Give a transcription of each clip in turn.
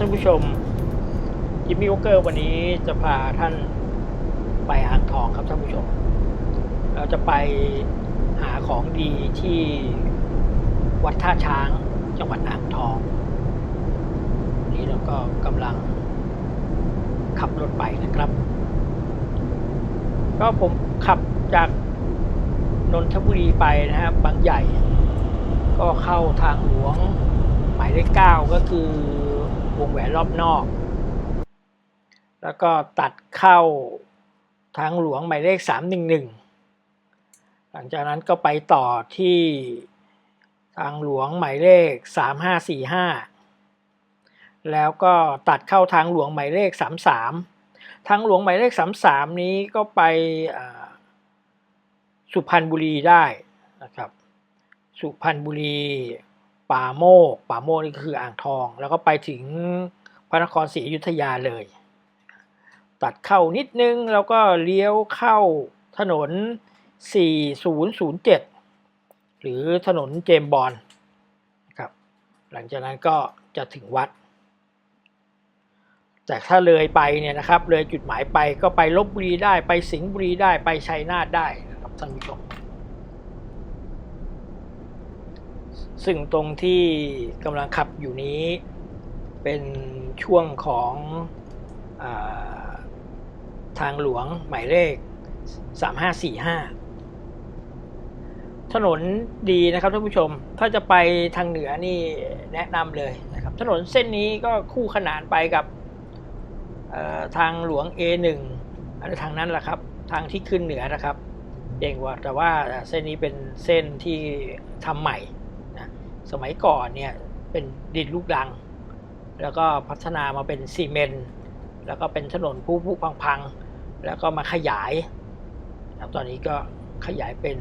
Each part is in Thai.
ท่านผู้ชมยิมมี่วอเกอร์วันนี้จะพาท่านไปอ่างทองครับท่านผู้ชม เราจะไปหาของดีที่วัดท่าช้างจังหวัดอ่างทองนนี้เราก็กำลังขับรถไปนะครับ ก็ผมขับจากนนทบุรีไปนะครับบางใหญ่ ก็เข้าทางหลวงหมายเลขเก้าก็คือ วงแหวนรอบนอก แล้วก็ตัดเข้าทางหลวงหมายเลขสามหลังจากนั้นก็ไปต่อที่ทางหลวงหมายเลขสามห้าสี่ห้าแล้วก็ตัดเข้าทางหลวงหมายเลขสามสามทางหลวงหมายเลขสามสามนี้ก็ไปสุพรรณบุรีได้นะครับ สุพรรณบุรี ป่าโมก ป่าโมกนี่คืออ่างทอง แล้วก็ไปถึงพระนครศรีอยุธยาเลย ตัดเข้านิดนึง แล้วก็เลี้ยวเข้าถนน 4007 หรือถนนเจมบอลนะครับหลังจากนั้นก็จะถึงวัด แต่ถ้าเลยไปเนี่ยนะครับ เลยจุดหมายไปก็ไปลบบุรีได้ไปสิงห์บุรีได้ไปชัยนาทได้นะครับท่านผู้ชม ซึ่งตรงที่กำลังขับอยู่นี้ เป็นช่วงของอาทางหลวงหมายเลข 3545 ถนนดีนะครับท่านผู้ชม ถ้าจะไปทางเหนือนี่แนะนำเลยนะครับ ถนนเส้นนี้ก็คู่ขนานไปกับทางหลวง A1 อะไรทางนั้นแหละครับ ทางที่ขึ้นเหนือนะครับเองว่าแต่ว่าเส้นนี้เป็นเส้นที่ทำใหม่ สมัยก่อนเนี่ยเป็นดินลูกรัง แล้วก็พัฒนามาเป็นซีเมนต์แล้วก็เป็นถนนผู้ผู้พังพังๆแล้วก็มาขยายแล้วตอนนี้ก็ขยายเป็น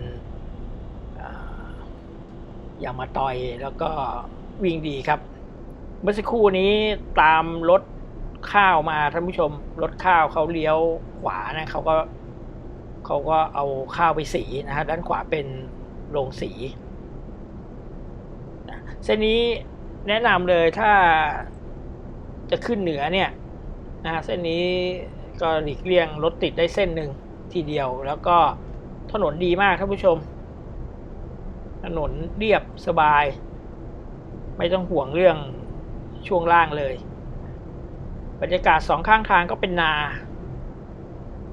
อ่ายางมาตอยแล้วก็วิ่งดีครับ เมื่อสักครู่นี้ตามรถข้าวมาท่านผู้ชมรถข้าวเขาเลี้ยวขวานะเขาก็เขาก็เอาข้าวไปสีนะฮะด้านขวาเป็นโรงสี เส้นนี้แนะนำเลยถ้าจะขึ้นเหนือเนี่ยนะเส้นนี้ก็หลีกเลี่ยงรถติดได้เส้นหนึ่งทีเดียวแล้วก็ถนนดีมากท่านผู้ชม ถนนเรียบสบาย ไม่ต้องห่วงเรื่องช่วงล่างเลย บรรยากาศสองข้างทางก็เป็นนา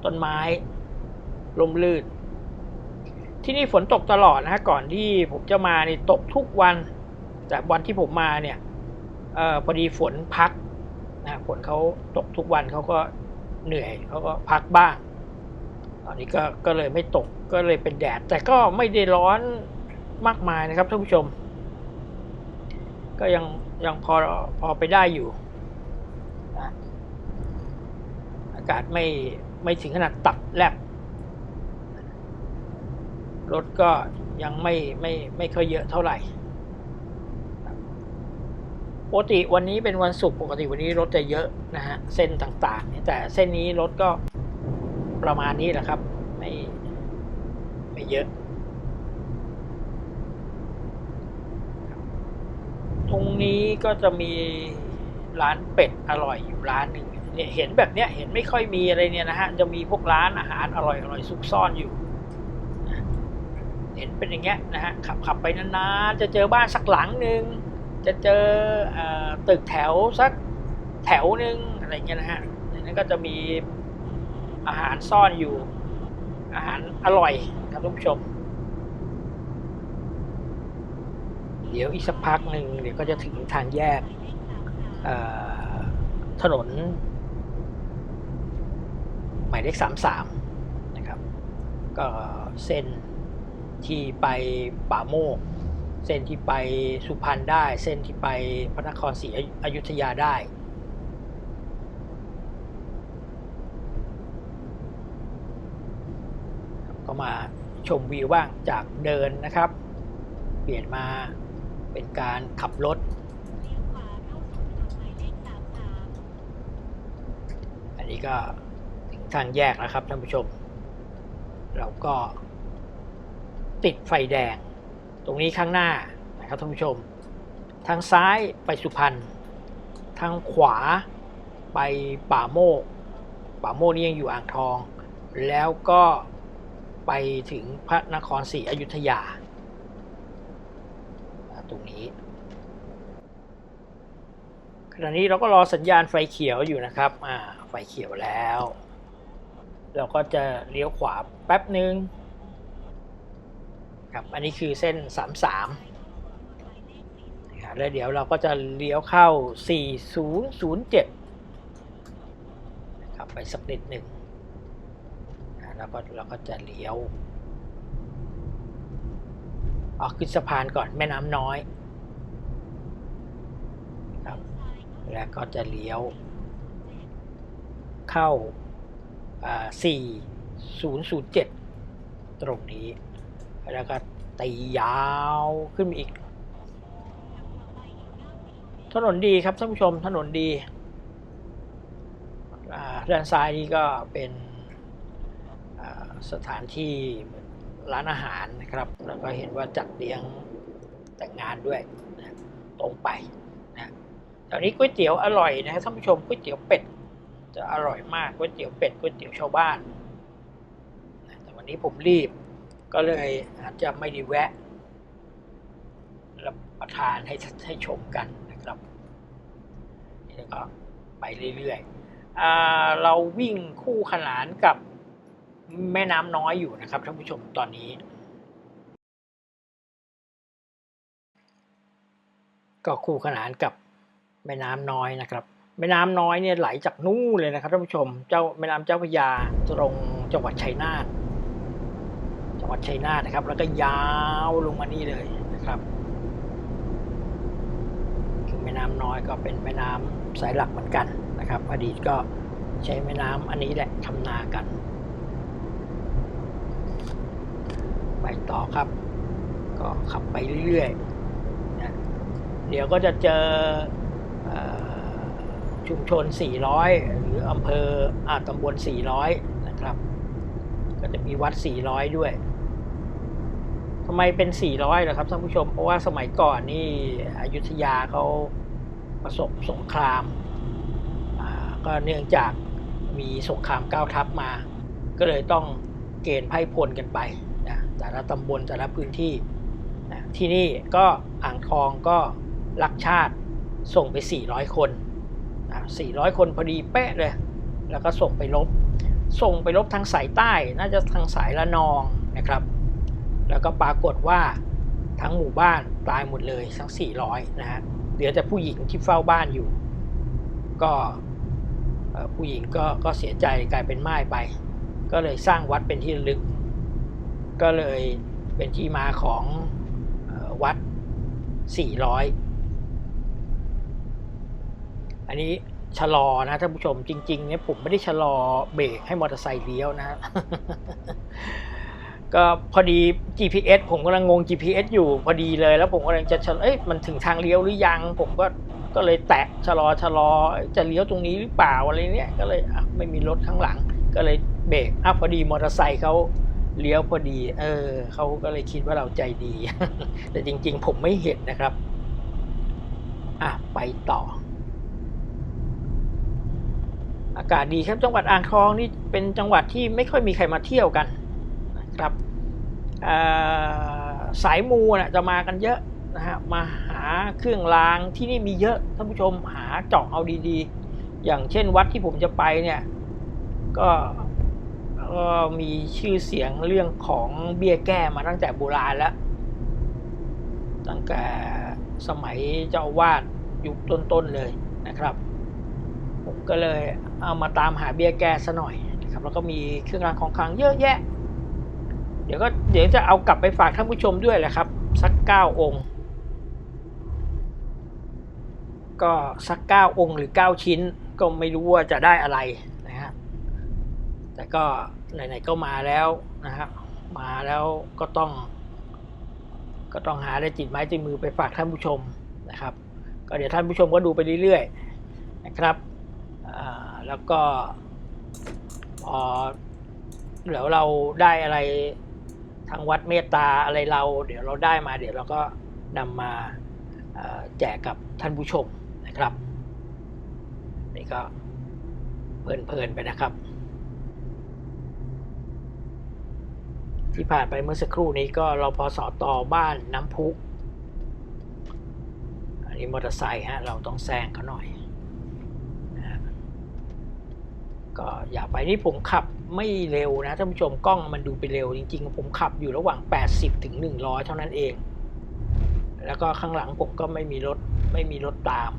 ต้นไม้ลมลื่น ที่นี่ฝนตกตลอดนะฮะก่อนที่ผมจะมานี่ตกทุกวัน แต่วันที่ผมมาเนี่ยออพอดีฝนพักนะฝนเขาตกทุกวันเขาก็เหนื่อยเขาก็พักบ้าง ตอนนี้ก็ก็เลยไม่ตกก็เลยเป็นแดด แต่ก็ไม่ได้ร้อนมากมายนะครับท่านผู้ชม ก็ยังยังพอพอไปได้อยู่นะอากาศไม่ไม่ถึงขนาดตับแลบรถก็ยังไม่ไม่ไม่ค่อยเยอะเท่าไหร่ ปกติวันนี้เป็นวันศุกร์ปกติวันนี้รถจะเยอะนะฮะเส้นต่างๆเนี่ยแต่เส้นนี้รถก็ประมาณนี้แหละครับ ไม่ไม่เยอะ ตรงนี้ก็จะมีร้านเป็ดอร่อยอยู่ร้านหนึ่งเนี่ยเห็นแบบเนี้ยเห็นไม่ค่อยมีอะไรเนี่ยนะฮะจะมีพวกร้านอาหารอร่อยอร่อยซุกซ่อนอยู่ เห็นเป็นอย่างเงี้ยนะฮะขับขับไปนานๆจะเจอบ้านสักหลังหนึ่ง จะเจอตึกแถวสักแถวหนึ่งอะไรเงี้ยนะฮะในนั้นก็จะมีอาหารซ่อนอยู่ อาหารอร่อยครับท่านผู้ชม เดี๋ยวอีกสักพักหนึ่งเดี๋ยวก็จะถึงทางแยกถนน หมายเลขสามสามนะครับ ก็เส้นที่ไปป่าโมก เส้นที่ไปสุพรรณได้ เส้นที่ไปพระนครศรีอยุธยาได้ ก็มาชมวิวบ้างจากเดินนะครับ เปลี่ยนมาเป็นการขับรถ อันนี้ก็ถึงทางแยกแล้วครับท่านผู้ชม เราก็ติดไฟแดง ตรงนี้ข้างหน้านะครับท่านผู้ชม ทางซ้ายไปสุพรรณทางขวาไปป่าโมก ป่าโมกนี่ยังอยู่อ่างทอง แล้วก็ไปถึงพระนครศรีอยุธยา ตรงนี้ขณะนี้เราก็รอสัญญาณไฟเขียวอยู่นะครับ อ่า ไฟเขียวแล้ว เราก็จะเลี้ยวขวาแป๊บหนึ่ง ครับอันนี้คือเส้น 33นะครับแล้วเดี๋ยวเราก็จะเลี้ยวเข้า 4007นะครับไปสักนิดหนึ่งนะแล้วก็เราก็จะเลี้ยวออกขึ้นสะพานก่อนแม่น้ำน้อยครับแล้วก็จะเลี้ยว เข้าสี่ศูนย์ศูนย์เจ็ดตรงนี้ แล้วก็ตียาวขึ้นอีก ถนนดีครับท่านผู้ชมถนนดีด้านซ้ายนี่ก็เป็นสถานที่ร้านอาหารนะครับ แล้วก็เห็นว่าจัดเลี้ยงแต่งงานด้วยนะตรงไปนะแถวนี้ก๋วยเตี๋ยวอร่อยนะครับท่านผู้ชมก๋วยเตี๋ยวเป็ดจะอร่อยมากก๋วยเตี๋ยวเป็ดก๋วยเตี๋ยวชาวบ้านนะแต่วันนี้ผมรีบ ก็เลยอาจจะไม่ได้แวะรับประทานให้ให้ชมกันนะครับนี่ก็ไปเรื่อยๆเราวิ่งคู่ขนานกับแม่น้ำน้อยอยู่นะครับท่านผู้ชมตอนนี้ ก็คู่ขนานกับแม่น้ำน้อยนะครับ แม่น้ำน้อยเนี่ยไหลจากนู่นเลยนะครับท่านผู้ชม เจ้าแม่น้ำเจ้าพระยาตรงจังหวัดชัยนาท จังหวัดชัยนาทนะครับ แล้วก็ยาวลงมานี่เลยนะครับ คือแม่น้ำน้อยก็เป็นแม่น้ำสายหลักเหมือนกันนะครับ อดีตก็ใช้แม่น้ำอันนี้แหละทำนากัน ไปต่อครับ ก็ขับไปเรื่อยๆนะเดี๋ยวก็จะเจอชุมชน 400 หรืออำเภออาตำบล 400 นะครับ ก็จะมีวัด 400 ด้วย ไมเป็น 400เหรอครับท่านผู้ชม เพราะว่าสมัยก่อนนี่อยุธยาเขาประสบสงครามก็เนื่องจากมีสงครามก้าวทัพมา ก็เลยต้องเกณฑ์ไพ่พลกันไปนะแต่ละตำบลแต่ละพื้นที่นะที่นี่ก็อ่างทองก็รักชาติส่งไป 400 คนนะ400 คนพอดีเป๊ะเลย แล้วก็ส่งไปลบ ส่งไปลบทางสายใต้ น่าจะทางสายละนองนะครับ แล้วก็ปรากฏว่าทั้งหมู่บ้านตายหมดเลยทั้ง400นะฮะเหลือแต่ผู้หญิงที่เฝ้าบ้านอยู่ ก็ผู้หญิงก็ก็เสียใจกลายเป็นม่ายไป ก็เลยสร้างวัดเป็นที่ระลึก ก็เลยเป็นที่มาของวัด 400 อันนี้ชะลอนะท่านผู้ชมจริงๆเนี่ยผมไม่ได้ชะลอเบรกให้มอเตอร์ไซค์เลี้ยวนะ ก็พอดี GPS ผมกำลังงง GPS อยู่พอดีเลย แล้วผมกำลังจะชะเอ้ยมันถึงทางเลี้ยวหรือยัง ผมก็ก็เลยแตะชะลอชะลอจะเลี้ยวตรงนี้หรือเปล่าอะไรเนี้ยก็เลยอะไม่มีรถข้างหลัง ก็เลยเบรกอะพอดีมอเตอร์ไซค์เขาเลี้ยวพอดี เออเขาก็เลยคิดว่าเราใจดี แต่จริง ๆ ผมไม่เห็นนะครับอะไปต่อ อากาศดีครับจังหวัดอ่างทองนี่เป็นจังหวัดที่ไม่ค่อยมีใครมาเที่ยวกัน นะครับสายมูนะจะมากันเยอะนะฮะมาหาเครื่องรางที่นี่มีเยอะท่านผู้ชมหาเจาะเอาดีๆ อย่างเช่นวัดที่ผมจะไปเนี่ยก็ก็มีชื่อเสียงเรื่องของเบี้ยแก้มาตั้งแต่โบราณแล้ว ตั้งแต่สมัยเจ้าวาดยุคต้นๆเลยนะครับ ผมก็เลยเอามาตามหาเบี้ยแก้ซะหน่อยนะครับแล้วก็มีเครื่องรางของขลังเยอะแยะ ดี๋ยวก็เดี๋ยวจะเอากลับไปฝากท่านผู้ชมด้วยแหละครับ สักเก้าองค์ ก็สักเก้าองค์หรือเก้าชิ้น ก็ไม่รู้ว่าจะได้อะไรนะฮะแต่ก็ไหนๆก็มาแล้วนะครับมาแล้วก็ต้อง ก็ต้องหาได้จิตไม้จิตมือไปฝากท่านผู้ชมนะครับ ก็เดี๋ยวท่านผู้ชมก็ดูไปเรื่อยๆนะครับแล้วก็พอเดี๋ยวเราได้อะไร ทางวัดเมตตาอะไรเรา เดี๋ยวเราได้มา เดี๋ยวเราก็นำมาแจกกับท่านผู้ชมนะครับ นี่ก็เพลินๆไปนะครับ ที่ผ่านไปเมื่อสักครู่นี้ก็เราพอสตอบ้านน้ำพุอันนี้มอเตอร์ไซค์ฮะเราต้องแซงเขาหน่อยนะฮะก็อย่าไปนี่ผมขับ ไม่เร็วนะท่านผู้ชมกล้องมันดูไปเร็วจริงๆ ผมขับอยู่ระหว่าง 80ถึง100 เท่านั้นเอง แล้วก็ข้างหลังผมก็ไม่มีรถไม่มีรถตาม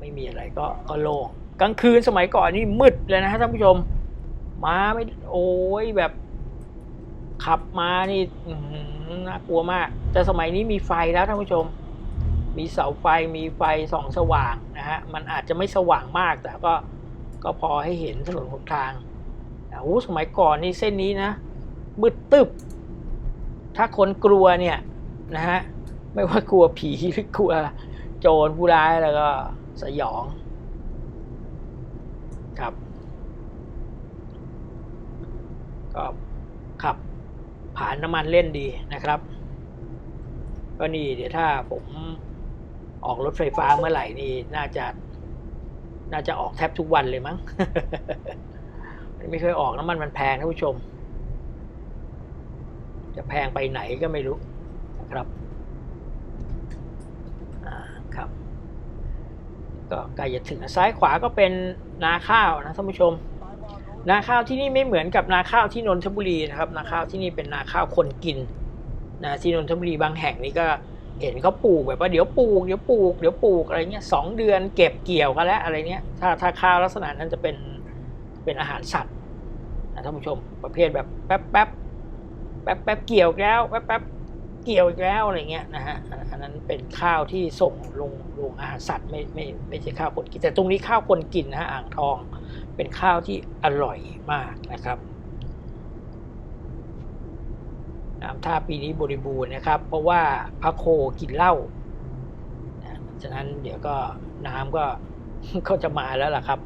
ไม่มีอะไรก็ก็โล่งกลางคืนสมัยก่อนนี่มืดเลยนะท่านผู้ชม มาไม่โอ้ยแบบ ขับมานี่น่ากลัวมาก แต่สมัยนี้มีไฟแล้วท่านผู้ชม มีเสาไฟมีไฟส่องสว่างนะฮะมันอาจจะไม่สว่างมากแต่ก็ก็พอให้เห็นถนนหนทาง โอ้สมัยก่อนนี่เส้นนี้นะมืดตึบ ถ้าคนกลัวเนี่ยนะฮะไม่ว่ากลัวผีหรือกลัวโจรผู้ร้ายแล้วก็สยองครับก็ขับผ่านน้ำมันเล่นดีนะครับ ก็นี่เดี๋ยวถ้าผมออกรถไฟฟ้าเมื่อไหร่นี่น่าจะ น่าจะออกแทบทุกวันเลยมั้ง ไม่เคยออกน้ำมันมันแพงท่านผู้ชม จะแพงไปไหนก็ไม่รู้นะครับครับ ก็ใกล้จะถึงซ้ายขวาก็เป็นนาข้าวนะท่านผู้ชม นาข้าวที่นี่ไม่เหมือนกับนาข้าวที่นนทบุรีนะครับ นาข้าวที่นี่เป็นนาข้าวคนกินนะที่นนทบุรีบางแห่งนี่ก็เห็นเขาปลูกแบบว่าเดี๋ยวปลูกเดี๋ยวปลูกเดี๋ยวปลูกอะไรเงี้ยสองเดือนเก็บเกี่ยวกันแล้วอะไรเงี้ยถ้าถ้าข้าวลักษณะนั้นจะเป็นเป็นอาหารสัตว์ ท่านผู้ชม ประเภทแบบแป๊บแป๊บแป๊บแป๊บเกี่ยวแล้วแป๊บแป๊บเกี่ยวอีกแล้วอะไรเงี้ยนะฮะอันนนั้นเป็นข้าวที่ส่งลงลงอาหารสัตว์ไม่ไม่ไม่ใช่ข้าวคนกิน แต่ตรงนี้ข้าวคนกินนะฮะอ่างทอง เป็นข้าวที่อร่อยมากนะครับน้ำท่าปีนี้บริบูรณ์นะครับ เพราะว่าพระโคกินเหล้านะฉะนั้นเดี๋ยวก็น้ำก็ก็จะมาแล้วล่ะครับ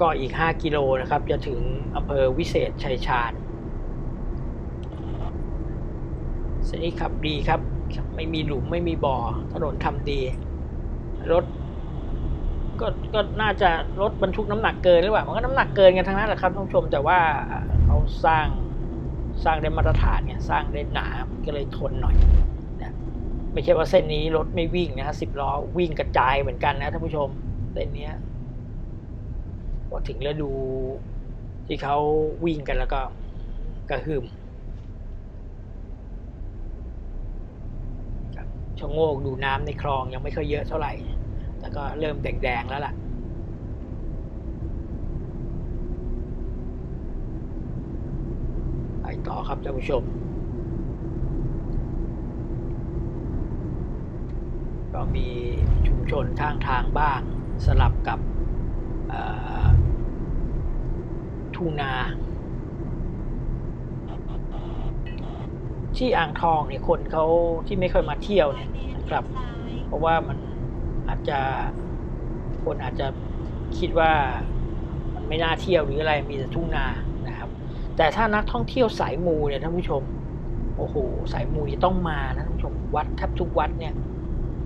ก็อีก 5 กิโลนะครับ จะถึงอำเภอวิเศษชัยชาญเส้นนี้ขับดีครับ ไม่มีหลุมไม่มีบ่อ ถนนทำดี รถก็ก็น่าจะรถบรรทุกน้ำหนักเกินหรือเปล่ามันก็น้ำหนักเกินกันทั้งนั้นแหละครับท่านผู้ชมแต่ว่าเขาสร้างสร้างได้มาตรฐานเนี่ยสร้างได้หนามันก็เลยทนหน่อยนะไม่ใช่ว่าเส้นนี้รถไม่วิ่งนะสิบล้อวิ่งกระจายเหมือนกันนะท่านผู้ชมเส้นเนี้ย พอถึงฤดูที่เขาวิ่งกันแล้วก็กระหึ่มชะโงกดูน้ำในคลองยังไม่ค่อยเยอะเท่าไหร่ แต่ก็เริ่มแดงๆแล้วล่ะไปต่อครับท่านผู้ชม ก็มีชุมชนข้างทางบ้างสลับกับอ่อ ทุ่งนา ที่อ่างทองเนี่ยคนเขาที่ไม่ค่อยมาเที่ยวเนี่ยนะครับ เพราะว่ามันอาจจะคนอาจจะคิดว่ามันไม่น่าเที่ยวหรืออะไรมีแต่ทุ่งนานะครับ แต่ถ้านักท่องเที่ยวสายมูเนี่ยท่านผู้ชมโอ้โหสายมูนี่ต้องมานะท่านผู้ชมวัดแทบทุกวัดเนี่ย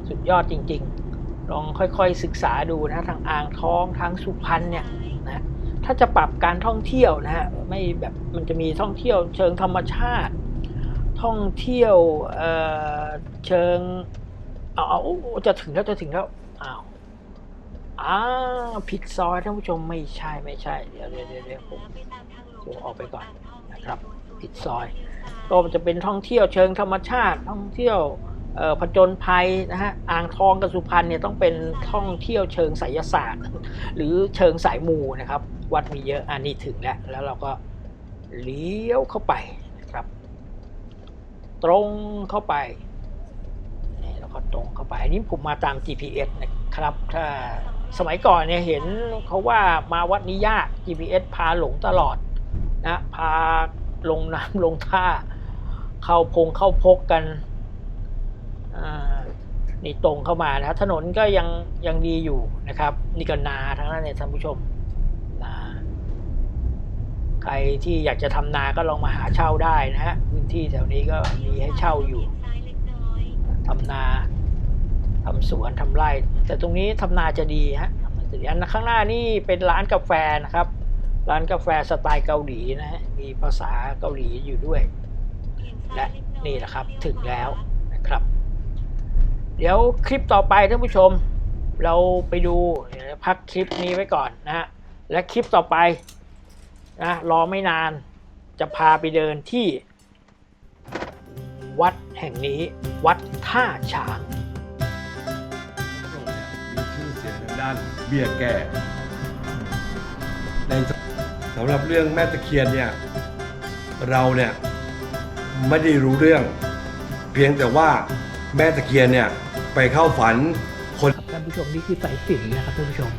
สุดยอดจริง ๆ ลองค่อยๆศึกษาดูนะทางอ่างทองทางสุพรรณเนี่ยนะ ถ้าจะปรับการท่องเที่ยวนะฮะไม่แบบมันจะมีท่องเที่ยว เชิงธรรมชาติ ท่องเที่ยวเออเชิงเอาเอาจะถึงแล้วจะถึงแล้วอ้าวอ้าผิดซอยท่านผู้ชมไม่ใช่ไม่ใช่ เดี๋ยวเดี๋ยวเดี๋ยวผมผมออกไปก่อนนะครับ ผิดซอย ก็มันจะเป็นท่องเที่ยวเชิงธรรมชาติ ท่องเที่ยว ผจญภัยนะฮะอ่างทองกับสุพรรณเนี่ยต้องเป็นท่องเที่ยวเชิงไสยศาสตร์ หรือเชิงสายมูนะครับ วัดมีเยอะอันนี้ถึงแล้ว แล้วเราก็เลี้ยวเข้าไปนะครับ ตรงเข้าไปนี่แล้วก็ตรงเข้าไปอันนี้ผมมาตาม GPS นะครับ ถ้าสมัยก่อนเนี่ยเห็นเขาว่ามาวัดนี้ยาก GPS พาหลงตลอดนะพาลงน้ำลงท่า เข้าพงเข้าพกกัน นี่ตรงเข้ามานะถนนก็ยังยังดีอยู่นะครับนี่ก็นาทั้งนั้นเนี่ยท่านผู้ชมนาใครที่อยากจะทำนาก็ลองมาหาเช่าได้นะฮะพื้นที่แถวนี้ก็มีให้เช่าอยู่ทำนาทำสวนทำไร่ แต่ตรงนี้ทำนาจะดีฮะทำนาจะดีอันข้างหน้านี่เป็นร้านกาแฟนะครับ ร้านกาแฟสไตล์เกาหลีนะฮะมีภาษาเกาหลีอยู่ด้วย และนี่แหละครับถึงแล้วนะครับ เดี๋ยวคลิปต่อไปท่านผู้ชม เราไปดูพักคลิปนี้ไว้ก่อนนะฮะและคลิปต่อไปนะรอไม่นานจะพาไปเดินที่ วัดแห่งนี้วัดท่าช้างมีชื่อเสียงทางด้านเบี้ยแก้ในสำหรับเรื่องแม่ตะเคียนเนี่ยเราเนี่ยไม่ได้รู้เรื่อง เพียงแต่ว่าแม่ตะเคียนเนี่ย ไปเข้าฝันคน ท่านผู้ชมนี่คือสายสิญจนนะครับท่านผู้ชม